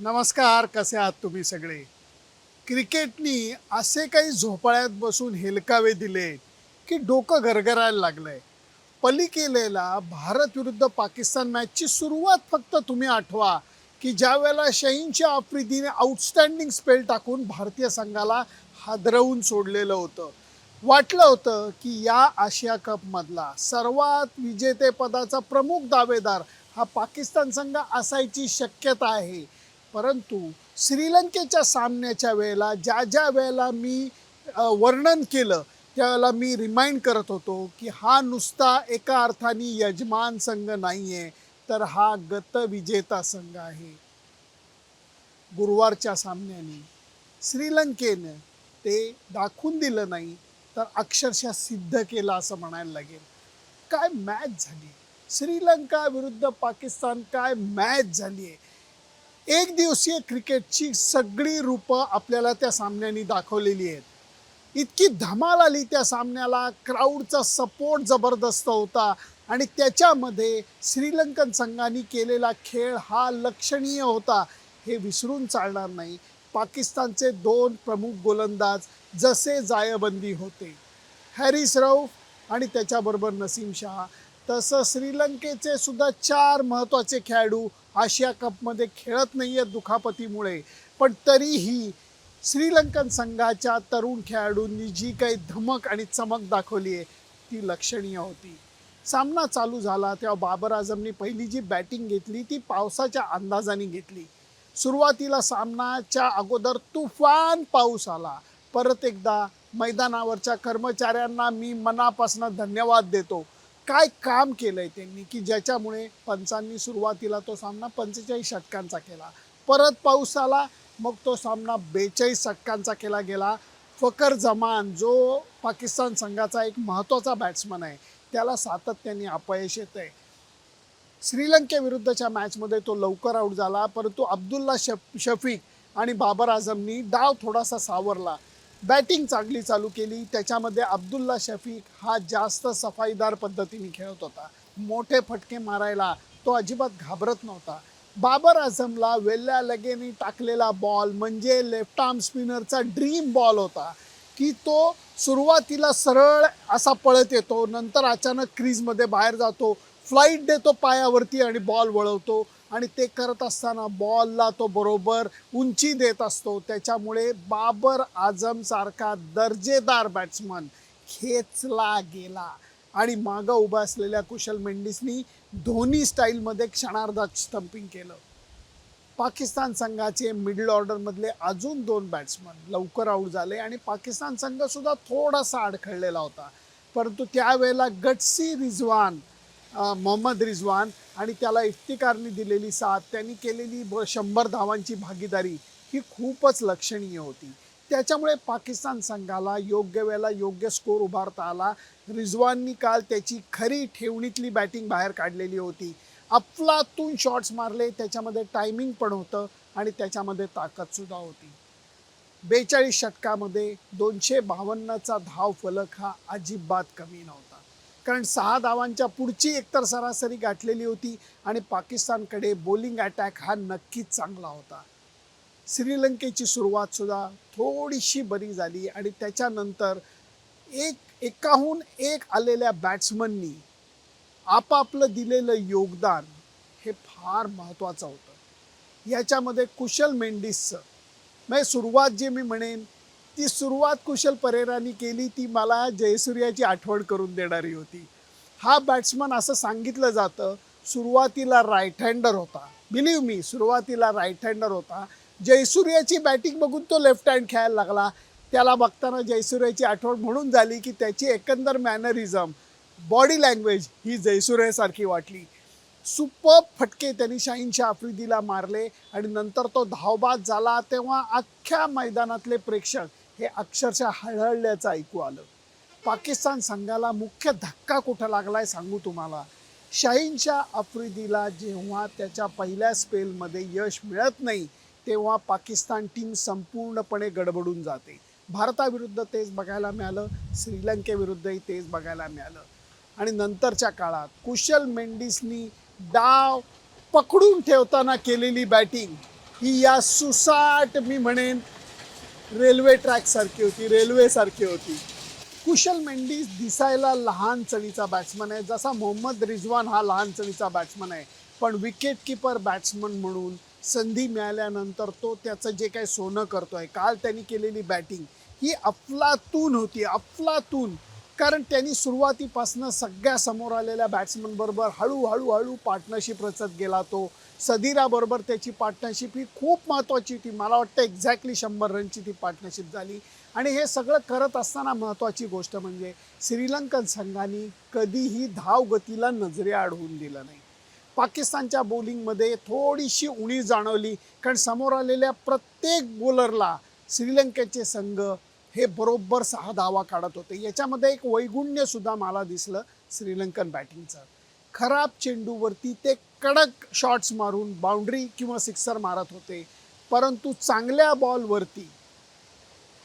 नमस्कार कसे आहात तुम्ही सगळे? क्रिकेटनी असे काही झोपाळ्यात बसून हेलकावे दिले की डोकं गरगरायला लागलंय. पलिकेलेला भारत विरुद्ध पाकिस्तान मॅचची सुरुवात फक्त तुम्ही आठवा की ज्या वेळेला शहीनच्या आफ्रिदीने आउटस्टँडिंग स्पेल टाकून भारतीय संघाला हादरवून सोडलेलं होतं. वाटलं होतं की या आशिया कपमधला सर्वात विजेतेपदाचा प्रमुख दावेदार हा पाकिस्तान संघ असायची शक्यता आहे. परंतु श्रीलंकेच्या सामन्याच्या वेळेला ज्या ज्या वेळेला मी वर्णन केलं त्यावेळेला मी रिमाइंड करत होतो की हा नुसता एका अर्थाने यजमान संघ नाही आहे तर हा गतविजेता संघ आहे. गुरुवारच्या सामन्याने श्रीलंकेनं ते दाखवून दिलं नाही तर अक्षरशः सिद्ध केलं असं म्हणायला लागेल. काय मॅच झाली? श्रीलंका विरुद्ध पाकिस्तान काय मॅच झाली आहे एक दिवसीय क्रिकेटची सगळी रूपं आपल्याला त्या सामन्यांनी दाखवलेली आहेत. इतकी धमाल आली त्या सामन्याला क्राऊडचा सपोर्ट जबरदस्त होता आणि त्याच्यामध्ये श्रीलंकन संघाने केलेला खेळ हा लक्षणीय होता हे विसरून चालणार नाही. पाकिस्तानचे दोन प्रमुख गोलंदाज जसे जायबंदी होते. हॅरिस रऊफ आणि त्याच्याबरोबर नसीम शहा. तसं श्रीलंकेचे सुद्धा चार महत्त्वाचे खेळाडू आशिया कपमध्ये खेळत नाही आहेत दुखापतीमुळे. पण तरीही श्रीलंकन संघाच्या तरुण खेळाडूंनी जी काही धमक आणि चमक दाखवली आहे ती लक्षणीय होती. सामना चालू झाला तेव्हा बाबर आजमनी पहिली जी बॅटिंग घेतली ती पावसाच्या अंदाजाने घेतली. सुरुवातीला सामनाच्या अगोदर तुफान पाऊस आला. परत एकदा मैदानावरच्या कर्मचाऱ्यांना मी मनापासून धन्यवाद देतो. काय काम केलंय त्यांनी की ज्याच्यामुळे पंचांनी सुरुवातीला तो सामना पंचेचाळीस षटकांचा केला. परत पाऊस आला मग तो सामना बेचाळीस षटकांचा केला गेला. फकर जमान जो पाकिस्तान संघाचा एक महत्त्वाचा बॅट्समन आहे त्याला सातत्याने अपयश येत आहे श्रीलंकेविरुद्धच्या मॅचमध्ये तो लवकर आऊट झाला परंतु अब्दुल्ला शफ शफीक आणि बाबर आझमनी डाव थोडासा सावरला. बॅटिंग चांगली चालू केली. त्याच्यामध्ये अब्दुल्ला शफीक हा जास्त सफाईदार पद्धतीने खेळत होता. मोठे फटके मारायला तो अजिबात घाबरत नव्हता. बाबर आझमला वेल्ल्या लगेने टाकलेला बॉल म्हणजे लेफ्ट आर्म स्पिनरचा ड्रीम बॉल होता. की तो सुरुवातीला सरळ असा पळत येतो नंतर अचानक क्रीजमध्ये बाहेर जातो फ्लाईट देतो पायावरती आणि बॉल वळवतो. आणि ते करत असताना बॉलला तो बरोबर उंची देत असतो. त्याच्यामुळे बाबर आझमसारखा दर्जेदार बॅट्समन खेचला गेला. आणि मागं उभा असलेल्या कुशल मेंडिसनी धोनी स्टाईलमध्ये क्षणार्धात स्टंपिंग केलं. पाकिस्तान संघाचे मिडल ऑर्डरमधले अजून दोन बॅट्समन लवकर आऊट झाले आणि पाकिस्तान संघसुद्धा थोडासा अडखळलेला होता. परंतु त्यावेळेला गटसी रिझवान मोहम्मद रिझवान आणि त्याला इफ्तिकारने दिलेली साथ त्यांनी केलेली ब शंभर धावांची भागीदारी ही खूपच लक्षणीय होती. त्याच्यामुळे पाकिस्तान संघाला योग्य वेळेला योग्य स्कोर उभारता आला. रिझवाननी काल त्याची खरी ठेवणीतली बॅटिंग बाहेर काढलेली होती. अफलातून शॉट्स मारले त्याच्यामध्ये टायमिंग पण होतं आणि त्याच्यामध्ये ताकदसुद्धा होती. बेचाळीस षटकामध्ये दोनशे बावन्नचा धाव फलक हा अजिबात कमी नव्हता. कारण सहा धावांच्या पुढची एकतर सरासरी गाठलेली होती आणि पाकिस्तानकडे बॉलिंग अटॅक हा नक्कीच चांगला होता. श्रीलंकेची सुरुवात सुद्धा थोडीशी बरी झाली आणि त्याच्यानंतर एक एकाहून एक आलेल्या बॅट्समननी आपापलं दिलेलं योगदान हे फार महत्त्वाचं होतं. याच्यामध्ये कुशल मेंडिसचं. म्हणजे सुरुवात जे मी म्हणेन ती सुरुवात कुशल परेरानी केली ती मला जयसूर्याची आठवण करून देणारी होती. हा बॅट्समन असं सांगितलं जातं सुरुवातीला राईट हँडर होता. बिलीव मी सुरुवातीला राईट हँडर होता. जयसूर्याची बॅटिंग बघून तो लेफ्ट हँड खेळायला लागला. त्याला बघताना जयसूर्याची आठवण म्हणून झाली की त्याची एकंदर मॅनरिझम बॉडी लँग्वेज ही जयसूर्यासारखी वाटली. सुपर फटके त्यांनी शाहीनशाह आफ्रिदीला मारले आणि नंतर तो धावबाद झाला. तेव्हा अख्ख्या मैदानातले प्रेक्षक हे अक्षरशः हळहळल्याचं ऐकू आलं. पाकिस्तान संघाला मुख्य धक्का कुठं लागलाय सांगू तुम्हाला? शाहीनच्या आफ्रिदीला जेव्हा त्याच्या पहिल्या स्पेलमध्ये यश मिळत नाही तेव्हा पाकिस्तान टीम संपूर्णपणे गडबडून जाते. भारताविरुद्ध तेच बघायला मिळालं श्रीलंकेविरुद्धही तेच बघायला मिळालं. आणि नंतरच्या काळात कुशल मेंडिसनी डाव पकडून ठेवताना केलेली बॅटिंग ही या सुसाट मी म्हणेन रेल्वे ट्रॅक सारखी होती रेल्वे सारखी होती. कुशल मेंडिस दिसायला लहान चणीचा बॅट्समन आहे. जसा मोहम्मद रिजवान हा लहान चणीचा बॅट्समन आहे. पण विकेट किपर बॅट्समन म्हणून संधी मिळाल्यानंतर तो त्याचं जे काही सोनं करतो आहे काल त्यांनी केलेली बॅटिंग ही अफलातून होती अफलातून. कारण त्यांनी सुरुवातीपासून सगळ्या समोर आलेल्या बॅट्समनबरोबर हळूहळू हळू पार्टनरशिप रचत गेला तो. सदिराबरोबर त्याची पार्टनरशिप ही खूप महत्त्वाची होती. मला वाटतं एक्झॅक्टली शंभर रनची ती पार्टनरशिप झाली. आणि हे सगळं करत असताना महत्त्वाची गोष्ट म्हणजे श्रीलंकन संघाने कधीही धावगतीला नजरेआड होऊन दिलं नाही पाकिस्तानच्या बॉलिंगमध्ये थोडीशी उणीव जाणवली. कारण समोर आलेल्या प्रत्येक बॉलरला श्रीलंकेचे संघ हे बरोबर सहा धावा काढत होते. याच्यामध्ये एक वैगुण्यसुद्धा मला दिसलं श्रीलंकन बॅटिंगचं खराब चेंडूवरती ते कडक शॉट्स मारून बाउंड्री किंवा सिक्सर मारत होते. परंतु चांगल्या बॉलवरती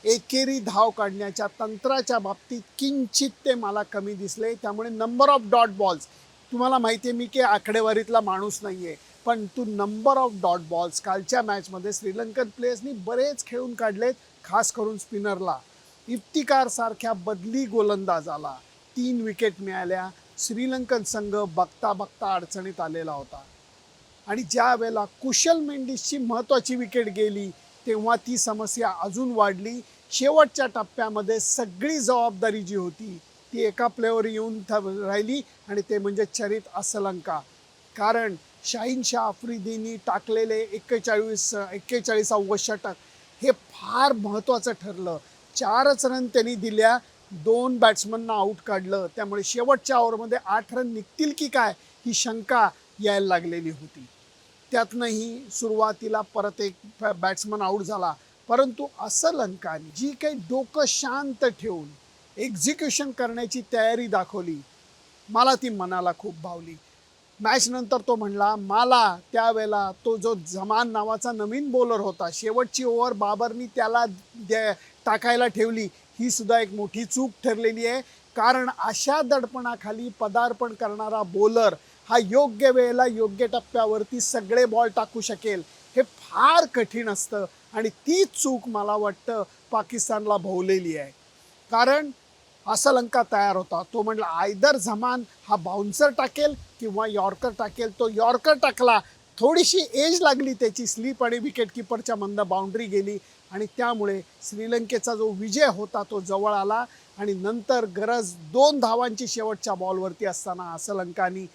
एकेरी धाव काढण्याच्या तंत्राच्या बाबतीत किंचित ते मला कमी दिसले. त्यामुळे नंबर ऑफ डॉट बॉल्स तुम्हाला माहिती आहे मी की आकडेवारीतला माणूस नाही आहे पण तू नंबर ऑफ डॉट बॉल्स कालच्या मॅचमध्ये श्रीलंकन प्लेयर्सनी बरेच खेळून काढलेत खास करून स्पिनरला इफ्तिकारसारख्या बदली गोलंदाजाला तीन विकेट मिळाल्या श्रीलंकन संघ बघता बघता अडचणीत आलेला होता. आणि ज्या वेळेला कुशल मेंडिसची महत्त्वाची विकेट गेली तेव्हा ती समस्या अजून वाढली. शेवटच्या टप्प्यामध्ये सगळी जबाबदारी जी होती ती एका प्लेवर येऊन राहिली आणि ते म्हणजे चरित असलंका. कारण शाहीन शाह आफ्रिदीनी टाकलेले एक्केचाळीस एक्केचाळीसावं षटक हे फार महत्त्वाचं ठरलं. चारच रन त्यांनी दिल्या दोन बॅट्समनना आऊट काढलं. त्यामुळे शेवटच्या ओव्हरमध्ये आठ रन निघतील की काय ही शंका यायला लागलेली होती. त्यातनंही सुरुवातीला परत एक बॅट्समन आऊट झाला. परंतु असं असलंकाने जी काही डोकं शांत ठेवून एक्झिक्युशन करण्याची तयारी दाखवली मला ती मनाला खूप भावली. मॅचनंतर तो म्हणला मला त्यावेळेला तो जो जमान नावाचा नवीन बॉलर होता शेवटची ओव्हर बाबरनी त्याला द्या- टाकायला ठेवली ही सुद्धा एक मोठी चूक ठरलेली आहे. कारण अशा दडपणाखाली पदार्पण करणारा बॉलर हा योग्य वेळेला योग्य टप्प्यावरती सगळे बॉल टाकू शकेल हे फार कठीण असतं आणि ती चूक मला वाटतं पाकिस्तानला भोवलेली आहे. कारण असा लंका तयार होता. तो म्हटला आयदर झमान हा बाउन्सर टाकेल किंवा यॉर्कर टाकेल. तो यॉर्कर टाकला. थोडीशी एज लागली त्याची स्लीप आणि विकेटकीपरच्या मंद बाउंड्री गेली. आणि त्यामुळे श्रीलंकेचा जो विजय होता तो जवळ आला आणि नंतर गरज दोन धावांची शेवटच्या बॉलवरती असताना असलंकानी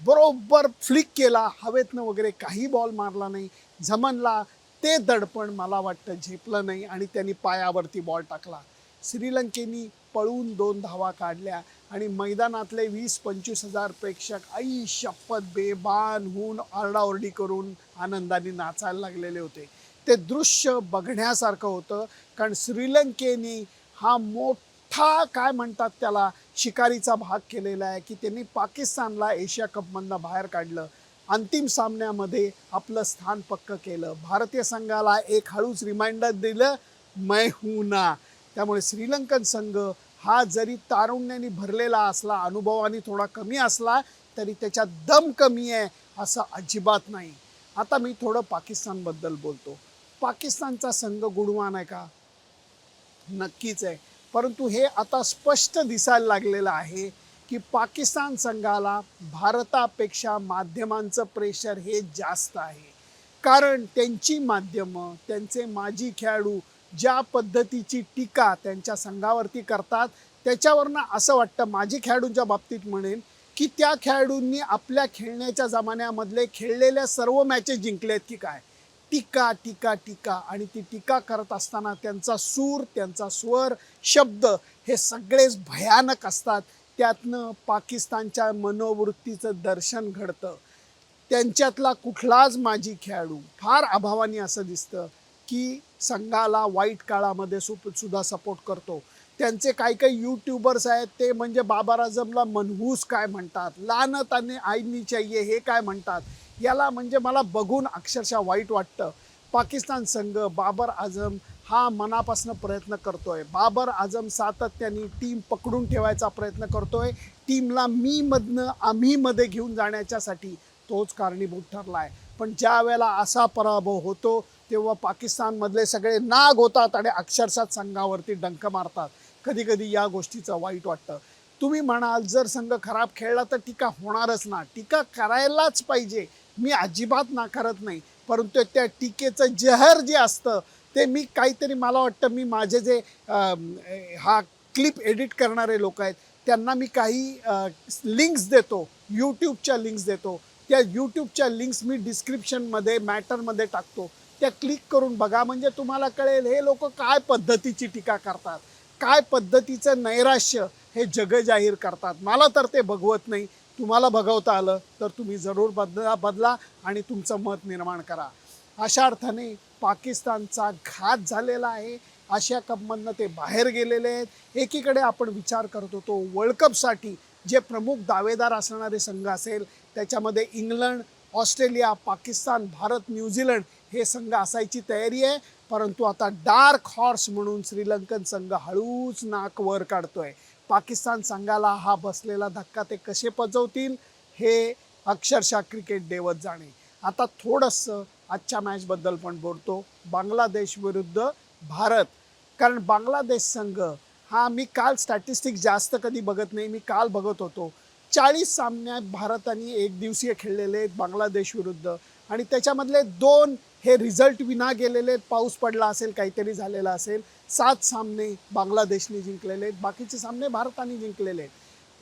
बरोबर फ्लिक केला. हवेतनं वगैरे काही बॉल मारला नाही. झमनला ते दडपण मला वाटतं झेपलं नाही आणि त्यांनी पायावरती बॉल टाकला. श्रीलंकेनी पळून दोन धावा काढल्या आणि मैदानातले वीस पंचवीस हजार प्रेक्षक आई शपथ बेबान होऊन आरडाओरडी करून आनंदाने नाचायला लागलेले होते. ते दृश्य बघण्यासारखं होतं. कारण श्रीलंकेनी हा मोठा काय म्हणतात त्याला शिकारीचा भाग केलेला आहे की त्यांनी पाकिस्तानला एशिया कपमधनं बाहेर काढलं. अंतिम सामन्यामध्ये आपलं स्थान पक्क केलं. भारतीय संघाला एक हळूच रिमाइंडर दिलं मै हूं ना. त्यामुळे श्रीलंकन संघ हा जरी तारुण्याने भरलेला असला अनुभवाने थोडा कमी असला तरी त्याच्यात दम कमी आहे असं अजिबात नाही. आता मी थोडं पाकिस्तानबद्दल बोलतो. पाकिस्तानचा संघ गुणवान आहे का? नक्कीच आहे. परंतु हे आता स्पष्ट दिसायला लागलेलं आहे की पाकिस्तान संघाला भारतापेक्षा माध्यमांचं प्रेशर हे जास्त आहे. कारण त्यांची माध्यमं त्यांचे माजी खेळाडू ज्या पद्धतीची टीका त्यांच्या संघावरती करतात त्याच्यावरनं असं वाटतं माजी खेळाडूंच्या बाबतीत म्हणेन की त्या खेळाडूंनी आपल्या खेळण्याच्या जमान्यामधले खेळलेल्या सर्व मॅचेस जिंकलेत की काय? टीका टीका टीका. आणि ती टीका करत असताना त्यांचा सूर त्यांचा स्वर शब्द हे सगळेच भयानक असतात. त्यातनं पाकिस्तानच्या मनोवृत्तीचं दर्शन घडतं. त्यांच्यातला कुठलाच माजी खेळाडू फार अभावानी असं दिसतं की संघाला वाईट काळामध्ये सु सुद्धा सपोर्ट करतो. त्यांचे काही काही यूट्यूबर्स आहेत ते म्हणजे बाबा आझमला मनहूस काय म्हणतात? लानत आणि आईनी चाहिए हे काय म्हणतात? याला म्हणजे मला बघून अक्षरशः वाईट वाटतं. पाकिस्तान संघ बाबर आझम हा मनापासून प्रयत्न करतोय. बाबर आझम सातत्याने टीम पकडून ठेवायचा प्रयत्न करतोय. टीमला मी मधनं आम्ही मध्ये घेऊन जाण्याच्यासाठी तोच कारणीभूत ठरला आहे पण ज्या वेळेला असा पराभव होतो तेव्हा पाकिस्तानमधले सगळे नाग होतात आणि अक्षरशः संघावरती डंक मारतात. कधी कधी या गोष्टीचं वाईट वाटतं. तुम्ही म्हणाल जर संघ खराब खेळला तर टीका होणारच ना. टीका करायलाच पाहिजे. मी अजिबात नाकारत नाही. परंतु त्या टीकेचं जहर जे असतं ते मी काहीतरी मला वाटतं मी माझे जे हा क्लिप एडिट करणारे लोक आहेत त्यांना मी काही लिंक्स देतो. यूट्यूबच्या लिंक्स देतो. त्या यूट्यूबच्या लिंक्स मी डिस्क्रिप्शनमध्ये मॅटरमध्ये टाकतो. त्या क्लिक करून बघा म्हणजे तुम्हाला कळेल हे लोक काय पद्धतीची टीका करतात? काय पद्धतीचं नैराश्य हे जग जाहीर करतात? मला तर ते बघवत नाही. तुम्हाला बघवता आलं तर तुम्ही जरूर बदला बदला आणि तुमचं मत निर्माण करा. अशा अर्थाने पाकिस्तानचा घात झालेला आहे. आशिया कपमधनं ते बाहेर गेलेले आहेत. एकीकडे आपण विचार करत होतो वर्ल्ड कपसाठी जे प्रमुख दावेदार असणारे संघ असेल त्याच्यामध्ये England Australia Pakistan Bharat New Zealand हे संघ असायची तयारी आहे. परंतु आता डार्क हॉर्स म्हणून श्रीलंकन संघ हळूच नाक वर काढतोय. पाकिस्तान संघाला हा बसलेला धक्का ते कसे पचवतील हे अक्षरशः क्रिकेट देवत जाणे. आता थोडंसं आजच्या मॅचबद्दल पण बोलतो. बांगलादेश विरुद्ध भारत. कारण बांगलादेश संघ हा मी काल स्टॅटिस्टिक जास्त कधी बघत नाही मी काल बघत होतो. चाळीस सामन्यात भारताने एक दिवसीय खेळलेले आहेत बांगलादेश विरुद्ध. आणि त्याच्यामधले दोन हे रिझल्ट विना गेलेले आहेत पाऊस पडला असेल काहीतरी झालेला असेल सात सामने बांगलादेशने जिंकलेले आहेत बाकीचे सामने भारताने जिंकलेले आहेत.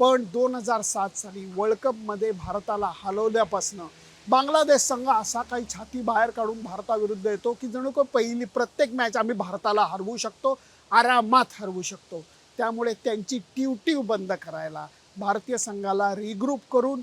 पण दोन हजार सात साली वर्ल्ड कपमध्ये भारताला हलवल्यापासनं बांगलादेश संघ असा काही छाती बाहेर काढून भारताविरुद्ध येतो की जणू का पहिली प्रत्येक मॅच आम्ही भारताला हरवू शकतो आरामात हरवू शकतो. त्यामुळे त्यांची टिवटिव बंद करायला भारतीय संघाला रिग्रुप करून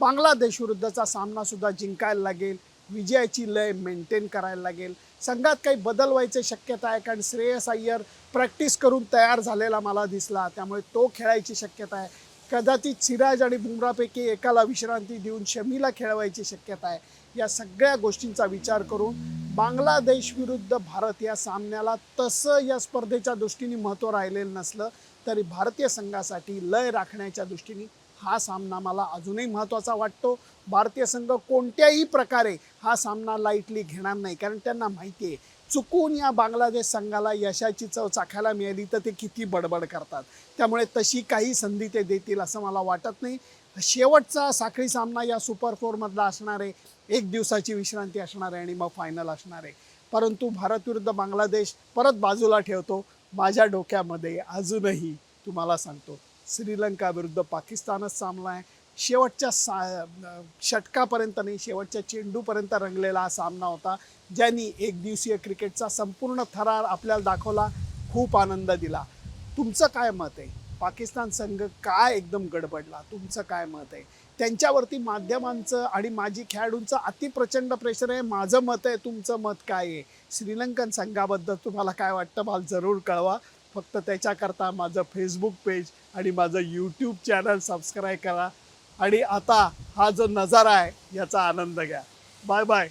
बांगलादेश विरुद्धचा सामना सुद्धा जिंकायला लागेल. विजयाची लय मेंटेन करायला लागेल. संघात काही बदल व्हायची शक्यता आहे कारण श्रेयस अय्यर प्रॅक्टिस करून तयार झालेला मला दिसला. त्यामुळे तो खेळायची शक्यता आहे. कदाचित सिराज आणि बुमरापैकी एकाला विश्रांती देऊन शमीला खेळवायची शक्यता आहे. या सगळ्या गोष्टींचा विचार करून बांगलादेश विरुद्ध भारत या सामन्याला तसं या स्पर्धेच्या दृष्टीने महत्त्व राहिलेलं नसलं तरी भारतीय संघासाठी लय राखण्याच्या दृष्टीने हा सामना मला अजूनही महत्त्वाचा वाटतो. भारतीय संघ कोणत्याही प्रकारे हा सामना लाईटली घेणार नाही. कारण त्यांना माहिती आहे चुकून या बांगलादेश संघाला यशाची चव चाखायला मिळाली तर ते किती बडबड करतात. त्यामुळे तशी काही संधी ते देतील असं मला वाटत नाही. शेवटचा साखळी सामना या सुपर फोरमधला असणार आहे. एक दिवसाची विश्रांती असणार आहे आणि मग फायनल असणार आहे. परंतु भारत विरुद्ध बांगलादेश परत बाजूला ठेवतो. माझ्या डोक्यामध्ये अजूनही तुम्हाला सांगतो. श्रीलंका विरुद्ध पाकिस्तानच सामना आहे शेवटच्या सा षटकापर्यंत नाही शेवटच्या चेंडूपर्यंत रंगलेला हा सामना होता. ज्यांनी एक दिवसीय क्रिकेटचा संपूर्ण थरार आपल्याला दाखवला खूप आनंद दिला. तुमचं काय मत आहे? पाकिस्तान संघ काय एकदम गडबडला? तुमचं काय मत आहे? त्यांच्यावरती माध्यमांचं आणि माजी खेळाडूंचं अतिप्रचंड प्रेशर आहे. माझं मत आहे तुमचं मत काय आहे? श्रीलंकन संघाबद्दल तुम्हाला काय वाटतं? मला जरूर कळवा. फक्त त्याच्याकरता माझं फेसबुक पेज आणि माझं यूट्यूब चॅनल सबस्क्राईब करा. आणि आता हा जो नजारा आहे याचा आनंद घ्या. Bye bye